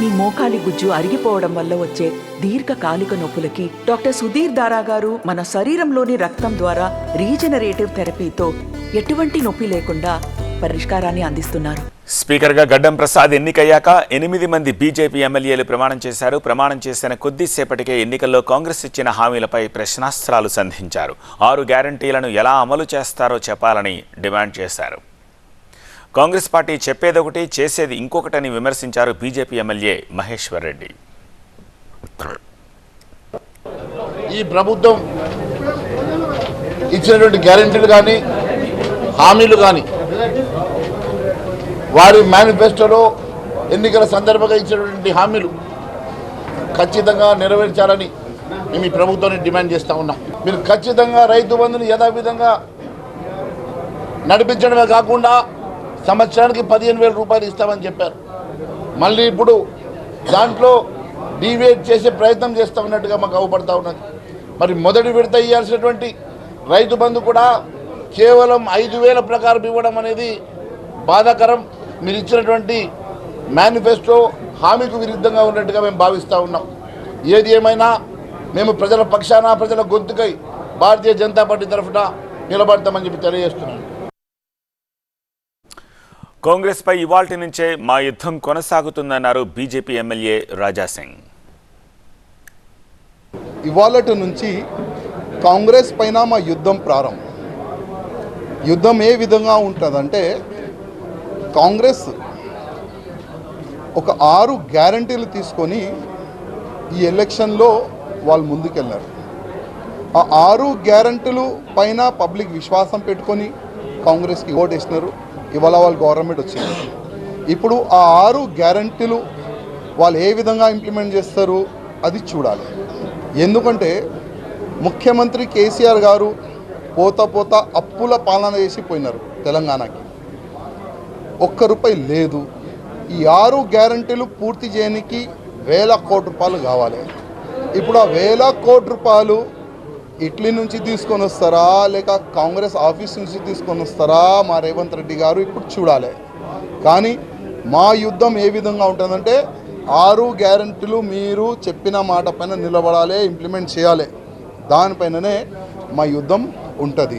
మీ మోకాలి గుజ్జు అరిగిపోవడం వల్ల వచ్చే దీర్ఘకాలిక నొప్పులకి డాక్టర్ సుధీర్ దారా గారు మన శరీరంలోని రక్తం ద్వారా రీజనరేటివ్ థెరపీతో ఎటువంటి నొప్పి లేకుండా పరిష్కారాన్ని అందిస్తున్నారు. స్పీకర్గా గడ్డం ప్రసాద్ ఎన్నికయ్యాక ఎనిమిది మంది బీజేపీ ఎమ్మెల్యేలు ప్రమాణం చేశారు. ప్రమాణం చేసిన కొద్దిసేపటికే ఎన్నికల్లో కాంగ్రెస్ ఇచ్చిన హామీలపై ప్రశ్నాస్త్రాలు సంధించారు. ఆరు గ్యారంటీలను ఎలా అమలు చేస్తారో చెప్పాలని డిమాండ్ చేశారు. కాంగ్రెస్ పార్టీ చెప్పేదొకటి చేసేది ఇంకొకటని విమర్శించారు బీజేపీ ఎమ్మెల్యే మహేశ్వర్ రెడ్డి. ఈ ప్రభుత్వం ఇచ్చినటువంటి గ్యారెంటీలు కానీ హామీలు కానీ వారి మేనిఫెస్టోలో ఎన్నికల సందర్భంగా ఇచ్చినటువంటి హామీలు ఖచ్చితంగా నెరవేర్చాలని మేము ఈ ప్రభుత్వాన్ని డిమాండ్ చేస్తూ ఉన్నాం. మీరు ఖచ్చితంగా రైతు బంధుని యథావిధంగా నడిపించడమే కాకుండా సంవత్సరానికి పదిహేను వేల రూపాయలు ఇస్తామని చెప్పారు. మళ్ళీ ఇప్పుడు దాంట్లో డివేట్ చేసే ప్రయత్నం చేస్తామన్నట్టుగా మాకు అవపడతా ఉన్నది. మరి మొదటి విడత ఇవ్వాల్సినటువంటి రైతు బంధు కూడా కేవలం ఐదు వేల ప్రకారం ఇవ్వడం అనేది బాధాకరం. మీరు ఇచ్చినటువంటి మేనిఫెస్టో హామీకు విరుద్ధంగా ఉన్నట్టుగా మేము భావిస్తూ ఉన్నాం. ఏది ఏమైనా మేము ప్రజల పక్షాన ప్రజల గొంతుకై భారతీయ జనతా పార్టీ తరఫున నిలబడతామని చెప్పి తెలియజేస్తున్నాను. కాంగ్రెస్పై ఇవాల్టి నుంచే మా యుద్ధం కొనసాగుతుందన్నారు బీజేపీ ఎమ్మెల్యే రాజాసింగ్ ఇవాళటి నుంచి కాంగ్రెస్ పైన మా యుద్ధం ప్రారంభం. యుద్ధం ఏ విధంగా ఉంటుందంటే కాంగ్రెస్ ఒక ఆరు గ్యారంటీలు తీసుకొని ఈ ఎలక్షన్లో వాళ్ళు ముందుకెళ్ళారు ఆ ఆరు గ్యారంటీలు పైన పబ్లిక్ విశ్వాసం పెట్టుకొని కాంగ్రెస్కి ఓటేసినారు ఇవాళ వాళ్ళు గవర్నమెంట్ వచ్చింది. ఇప్పుడు ఆ ఆరు గ్యారంటీలు వాళ్ళు ఏ విధంగా ఇంప్లిమెంట్ చేస్తారు అది చూడాలి. ఎందుకంటే ముఖ్యమంత్రి కేసీఆర్ గారు పోత పోత అప్పుల పాలన చేసి పోయినారు తెలంగాణకి. ఒక్క రూపాయి లేదు. ఈ ఆరు గ్యారంటీలు పూర్తి చేయడానికి వేల కోటి రూపాయలు కావాలి. ఇప్పుడు ఆ వేల కోటి రూపాయలు ఇట్లీ నుంచి తీసుకొని వస్తారా? లేక కాంగ్రెస్ ఆఫీస్ నుంచి తీసుకొని వస్తారా? మా రేవంత్ రెడ్డి గారు ఇప్పుడు చూడాలి. కానీ మా యుద్ధం ఏ విధంగా ఉంటుందంటే ఆరు గ్యారంటీలు మీరు చెప్పిన మాట పైన నిలబడాలి ఇంప్లిమెంట్ చేయాలి. దానిపైననే మా యుద్ధం ఉంటుంది.